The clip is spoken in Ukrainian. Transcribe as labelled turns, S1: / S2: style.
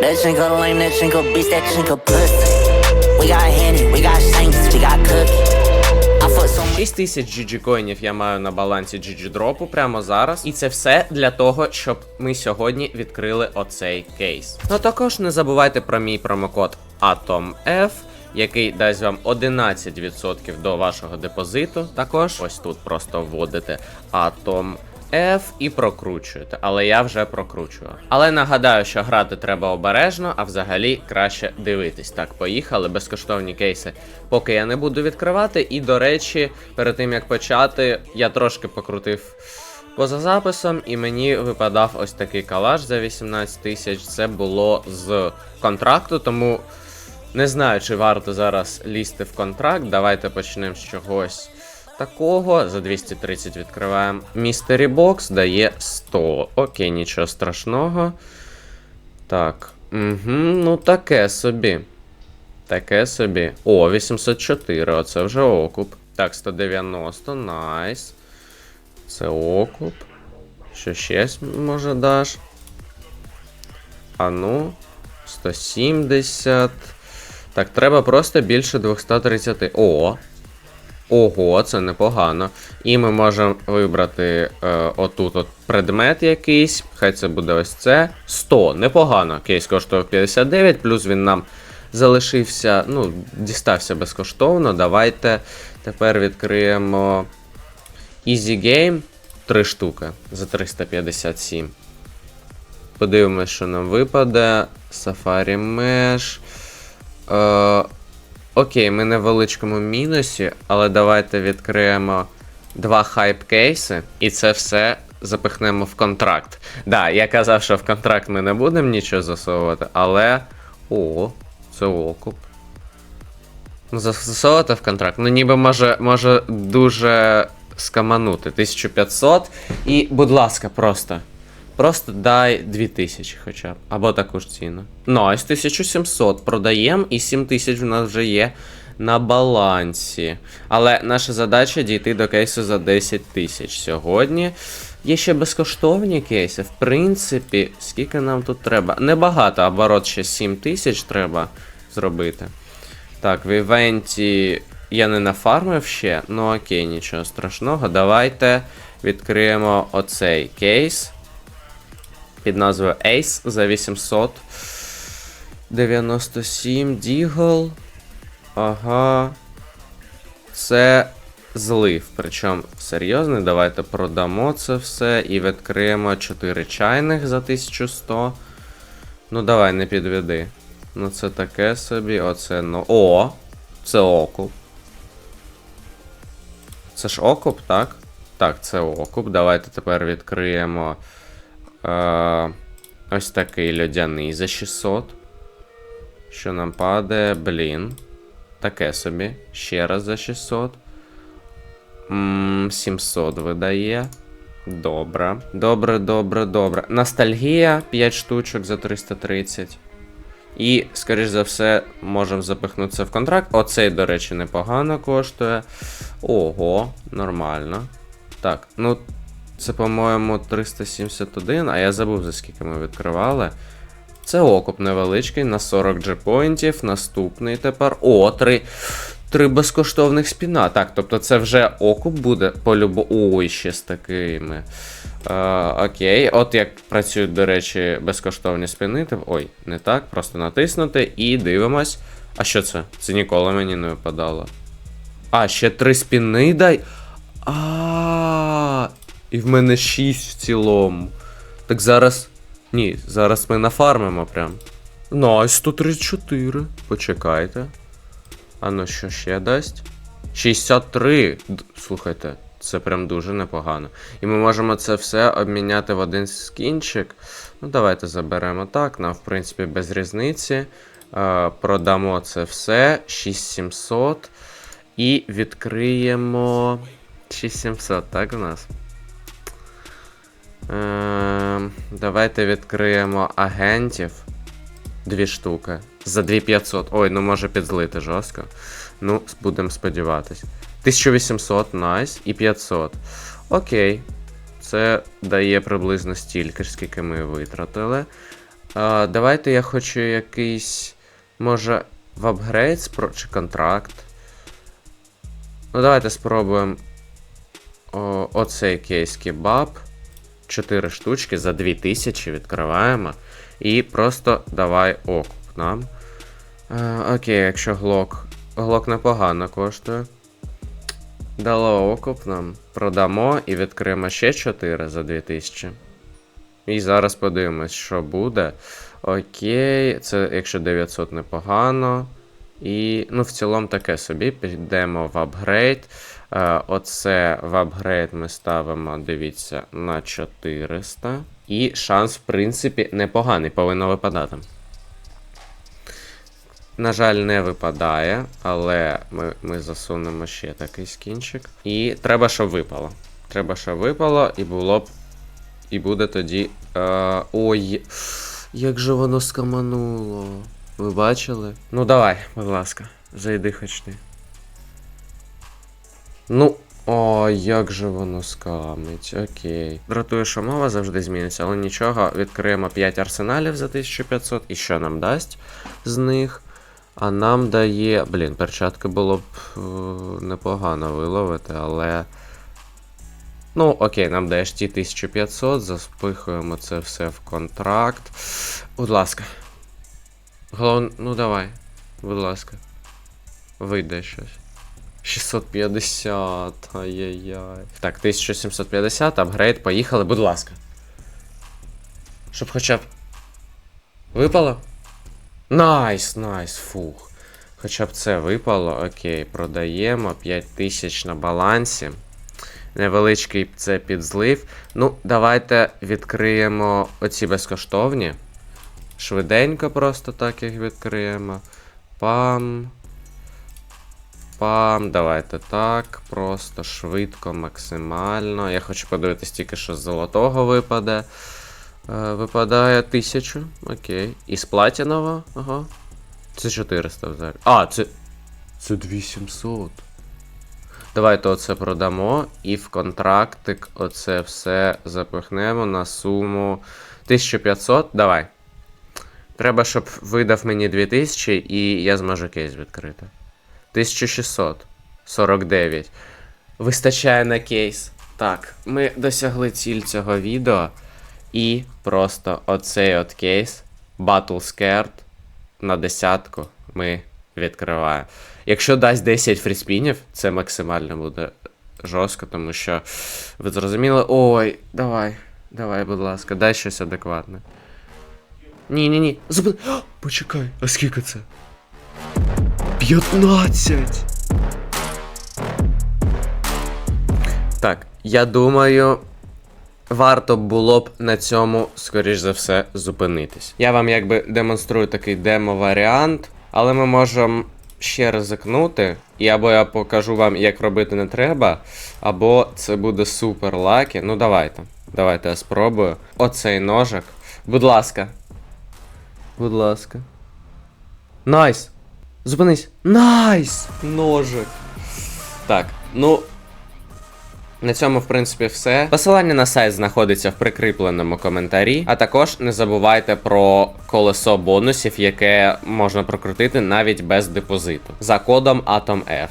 S1: That chinko lame, that chinko bitch, that chinko pussy. We got Henny, we got Shanks, we got Cookie. I fuck so much.
S2: 6 тисяч GG коїнів я маю на балансі GG дропу прямо зараз. І це все для того, щоб ми сьогодні відкрили оцей кейс. Ну також не забувайте про мій промокод ATOMF, який дасть вам 11% до вашого депозиту. Також ось тут просто вводите ATOMF. F і прокручуєте, але я вже прокручую. Але нагадаю, що грати треба обережно, а взагалі краще дивитись. Так, поїхали, безкоштовні кейси. Поки я не буду відкривати. І до речі, перед тим як почати, я трошки покрутив поза записом, і мені випадав ось такий калаш за 18 тисяч. Це було з контракту, тому не знаю, чи варто зараз лізти в контракт. Давайте почнемо з чогось такого. За 230 відкриваємо. Містері Бокс дає 100. Окей, нічого страшного. Так. Угу, ну таке собі. Таке собі. О, 804, оце вже окуп. Так, 190, найс. Це окуп. Що ще може даш? А ну, 170. Так, треба просто більше 230. О! Ого, це непогано. І ми можемо вибрати е, отут от предмет якийсь. Хай це буде ось це. 100. Непогано. Кейс коштував 59, плюс він нам залишився, ну, дістався безкоштовно. Давайте тепер відкриємо Easy Game. 3 штуки за 357. Подивимось, що нам випаде. Safari Mesh. Е, Окей, ми на величкому мінусі, але давайте відкриємо два хайп-кейси, і це все запихнемо в контракт. Да, я казав, що в контракт ми не будемо нічого засовувати, але. О, це окуп. Ну, засовувати в контракт. Ну, ніби може, може дуже скаманути. 1500. І, будь ласка, просто. Просто дай 2000 хоча б. Або таку ж ціну. Ну, ось 1700 продаємо, і 7000 в нас вже є на балансі. Але наша задача дійти до кейсу за 10 тисяч сьогодні. Є ще безкоштовні кейси. В принципі, скільки нам тут треба? Небагато, оборот ще 7 тисяч треба зробити. Так, в івенті я не нафармив ще, ну окей, нічого страшного. Давайте відкриємо оцей кейс під назвою Ace за 897 Дігл. Ага. Це злив. Причому серйозний. Давайте продамо це все і відкриємо 4 чайних за 1100. Ну, давай, не підведи. Ну, це таке собі. Оце ну. О! Це окуп. Це ж окуп, так? Так, це окуп. Давайте тепер відкриємо. Е, ось такий льодяний за 600. Що нам падає? Блін. Таке собі. Ще раз за 600. М 700 видає. Добре. Добре, добре, добре. Ностальгія 5 штучок за 330. І, скоріш за все, можемо запихнутися в контракт. Оцей, до речі, непогано коштує. Ого, нормально. Так, ну це, по-моєму, 371, а я забув, за скільки ми відкривали. Це окуп невеличкий на 40 джепоінтів. Наступний тепер. О, три. Три безкоштовних спіна. Так, тобто це вже окуп буде по любо. Ой, ще з такими. Е, окей. От як працюють, до речі, безкоштовні спіни. Ой, не так. Просто натиснути і дивимось. А що це? Це ніколи мені не випадало. А, ще три спіни дай. А, і в мене 6 в цілому. Так зараз. Ні, зараз ми нафармимо прям. Найс, 134. Почекайте. А ну що ще дасть? 63. Слухайте, це прям дуже непогано. І ми можемо це все обміняти в один скінчик. Ну, давайте заберемо так. Нам, в принципі, без різниці. Е, продамо це все. 6700. І відкриємо. 6700, так у нас? Ем, давайте відкриємо агентів. Дві штуки. За 2500. Ой, ну може підзлити жорстко. Ну, будемо сподіватись. 1800, найс, і 500. Окей. Це дає приблизно стільки ж, скільки ми витратили. А, давайте я хочу якийсь. Може, в апгрейд спро... чи контракт. Ну, давайте спробуємо. О, оцей кейс кебаб. 4 штучки за 2000 відкриваємо. І просто давай окуп нам. Е, окей, якщо глок. Глок непогано коштує. Дало окуп нам. Продамо і відкриємо ще 4 за 2000. І зараз подивимось, що буде. Окей, це якщо 900 непогано. І, ну, в цілому таке собі. Підемо в апгрейд. Е, оце в апгрейд ми ставимо, дивіться, на 400. І шанс, в принципі, непоганий, повинно випадати. На жаль, не випадає, але ми, ми засунемо ще такий скінчик. І треба, щоб випало. Треба, щоб випало, і було б. І буде тоді. Е, ой. Як же воно скамануло. Ви бачили? Ну давай, будь ласка, зайди хоч ти. Ну, о, як же воно скамить, окей. Дратує, що мова завжди зміниться, але нічого, відкриємо 5 арсеналів за 1500, і що нам дасть з них? А нам дає. Блін, перчатки було б е, непогано виловити, але. Ну, окей, нам дає ті 1500, заспихуємо це все в контракт. Будь ласка. Головне, ну давай, будь ласка. Вийде щось. 650, ай-яй-яй. Так, 1750, апгрейд, поїхали, будь ласка. Щоб хоча б. Випало? Найс, найс, фух. Хоча б це випало, окей, продаємо 5000 на балансі. Невеличкий це підзлив. Ну, давайте відкриємо оці безкоштовні. Швиденько просто так їх відкриємо. Пам. Пам, давайте так. Просто швидко, максимально. Я хочу подивитись тільки, що з золотого випаде. Е, випадає 1000. Окей. І з платінового? Ага. Це 400 взагалі. А, це. Це 2700. Давайте оце продамо і в контрактик оце все запихнемо на суму 1500. Давай. Треба, щоб видав мені 2000 і я зможу кейс відкрити. 1600. 49. Вистачає на кейс. Так, ми досягли ціль цього відео. І просто оцей от кейс Battle Scared на десятку ми відкриваємо. Якщо дасть 10 фріспінів, це максимально буде жорстко, тому що ви зрозуміли. Ой, давай, давай, будь ласка, дай щось адекватне. Ні, ні, ні. Зупини. Почекай, а скільки це? 15! Так, я думаю, варто було б на цьому, скоріш за все, зупинитись. Я вам якби демонструю такий демо-варіант, але ми можемо ще ризикнути, і або я покажу вам, як робити не треба, або це буде супер лакі. Ну давайте. Давайте я спробую. Оцей ножик. Будь ласка. Будь ласка. Найс! Зупинись! Найс! Ножик. Так, ну. На цьому, в принципі, все. Посилання на сайт знаходиться в прикріпленому коментарі. А також не забувайте про колесо бонусів, яке можна прокрутити навіть без депозиту. За кодом AtomF.